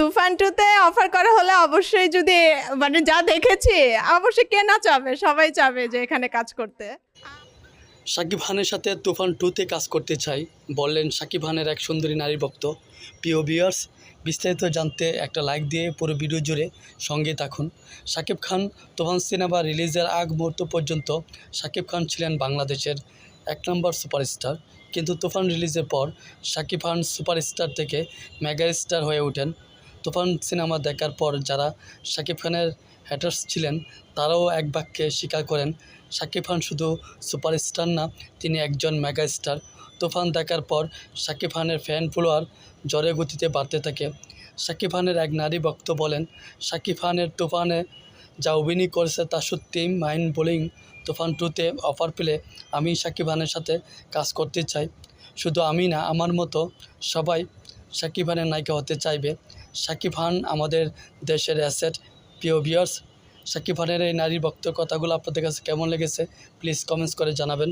তুফান টুতে অফার করা হলে অবশ্যই যদি মানে যা দেখেছি, অবশ্যই কে না চাবে সবাই চাবে যে এখানে কাজ করতে। সাকিব খানের সাথে তুফান টুতে কাজ করতে চাই, বললেন সাকিব খানের এক সুন্দরী নারী ভক্ত। প্রিয় ভিউয়ার্স বিস্তারিত জানতে একটা লাইক দিয়ে পুরো ভিডিও জুড়ে সঙ্গে থাকুন। সাকিব খান তুফান সিনেমা রিলিজের আগ মুহূর্ত পর্যন্ত সাকিব খান ছিলেন বাংলাদেশের এক নম্বর সুপারস্টার কিন্তু তুফান রিলিজের পর সাকিব খান সুপারস্টার থেকে মেগা স্টার হয়ে ওঠেন তুফান সিনেমা দেখার পর যারা সাকিব খানের হ্যাটার্স ছিলেন, তারাও এক বাক্যে স্বীকার করেন সাকিব খান শুধু সুপারস্টার না, তিনি একজন মেগা স্টার তুফান দেখার পর সাকিব খানের ফ্যান ফলোয়ার জ্বরে গতিতে বাড়তে থাকে। সাকিব খানের এক নারী ভক্ত বলেন সাকিব খানের তুফানে যা অভিনয় করেছে তা সত্যিই মাইন্ড বোলিং তুফান টুতে অফার পেলে আমি সাকিব খানের সাথে কাজ করতে চাই। শুধু আমি না, আমার মতো সবাই সাকিব খানের নায়িকা হতে চাইবে। সাকিব খান আমাদের দেশের অ্যাসেট প্রিয় ভিওর্স সাকিব খানের এই নারী ভক্ত কথাগুলো আপনাদের কাছে কেমন লেগেছে? প্লিজ কমেন্টস করে জানাবেন।